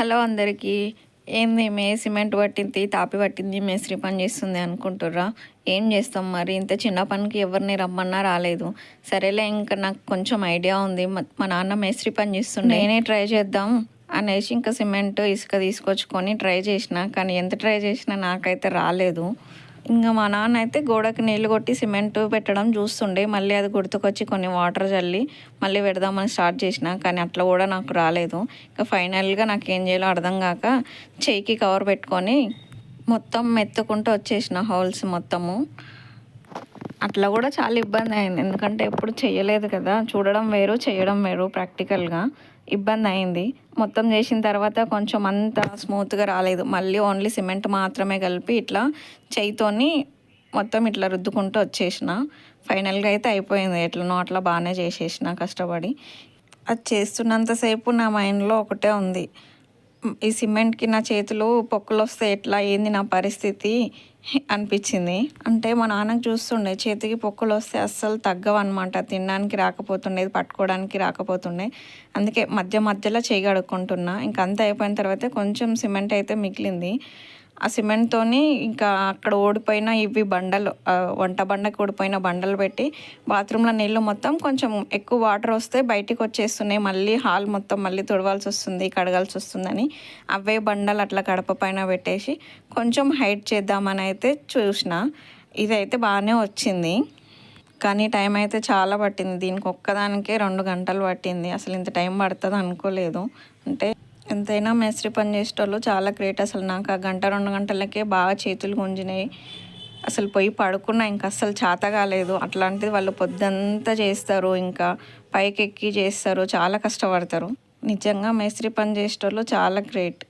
Hello అందరికీ. ఏంది మే cement పట్టింది తాపి పట్టింది మేస్త్రి పని చేస్తుంది అనుకుంటుర్రా? ఏం చేస్తాం మరి? ఇంత చిన్న పనికి ఎవరిని రమ్మన్నా రాలేదు. సరేలే ఇంకా నాకు కొంచెం ఐడియా ఉంది. మా నాన్న మేస్త్రి పని చేస్తుండే. నేనే ట్రై చేద్దాం అనేసి ఇంకా సిమెంట్ ఇసుక తీసుకొచ్చుకొని ట్రై చేసిన. కానీ ఎంత ట్రై చేసినా నాకైతే రాలేదు. ఇంకా మా నాన్న అయితే గోడకి నీళ్ళు కొట్టి సిమెంట్ పెట్టడం చూస్తుండే. మళ్ళీ అది గుర్తుకొచ్చి కొన్ని వాటర్ చల్లి మళ్ళీ పెడదామని స్టార్ట్ చేసిన కానీ అట్లా కూడా నాకు రాలేదు. ఇంకా ఫైనల్గా నాకు ఏం చేయాలో అర్థం కాక చెయ్యికి కవర్ పెట్టుకొని మొత్తం మెత్తుకుంటూ వచ్చేసిన హోల్స్ మొత్తము. అట్లా కూడా చాలా ఇబ్బంది అయింది. ఎందుకంటే ఎప్పుడు చేయలేదు కదా. చూడడం వేరు చేయడం వేరు ప్రాక్టికల్గా ఇబ్బంది అయింది. మొత్తం చేసిన తర్వాత కొంచెం అంత స్మూత్గా రాలేదు. మళ్ళీ ఓన్లీ సిమెంట్ మాత్రమే కలిపి ఇట్లా చేయితోని మొత్తం ఇట్లా రుద్దుకుంటూ వచ్చేసిన. ఫైనల్గా అయితే అయిపోయింది. ఎట్లనో అట్లా బాగానే చేసేసిన కష్టపడి. అది చేస్తున్నంతసేపు నా మైండ్లో ఒకటే ఉంది. ఈ సిమెంట్కి నా చేతులు పొక్కులు వస్తే ఎట్లా? ఏంది నా పరిస్థితి? అనిపించింది. అంటే మా నాన్నకు చూస్తుండే చేతికి పొక్కులు వస్తే అస్సలు తగ్గవన్నమాట. తినడానికి రాకపోతుండేది పట్టుకోవడానికి రాకపోతుండే. అందుకే మధ్య మధ్యలో చేయగడుక్కుంటున్నా ఇంకంతా అయిపోయిన తర్వాత కొంచెం సిమెంట్ అయితే మిగిలింది. ఆ సిమెంట్తోని ఇంకా అక్కడ ఓడిపోయిన ఇవి బండలు వంట బండకి ఓడిపోయిన బండలు పెట్టి బాత్రూంలో నీళ్ళు మొత్తం కొంచెం ఎక్కువ వాటర్ వస్తే బయటికి వచ్చేస్తున్నాయి. మళ్ళీ హాల్ మొత్తం మళ్ళీ తుడవాల్సి వస్తుంది కడగాల్సి వస్తుందని. అవే బండలు అట్లా కడప పైన పెట్టేసి కొంచెం హైట్ చేద్దామని అయితే చూసిన. ఇదైతే బాగానే వచ్చింది. కానీ టైం అయితే చాలా పట్టింది. దీనికి ఒక్కదానికే రెండు గంటలు పట్టింది. అసలు ఇంత టైం పడుతుంది అనుకోలేదు. అంటే ఎంతైనా మేస్త్రి పని చేసేటోళ్ళు చాలా గ్రేట్ అసలు. నాకు ఆ గంట రెండు గంటలకే బాగా చేతులు గుంజినాయి. అసలు పోయి పడుకున్నా ఇంకా అస్సలు చేత కాలేదు. అట్లాంటిది వాళ్ళు పొద్దంతా చేస్తారు. ఇంకా పైకెక్కి చేస్తారు. చాలా కష్టపడతారు. నిజంగా మేస్త్రి పని చేసేటోళ్ళు చాలా గ్రేట్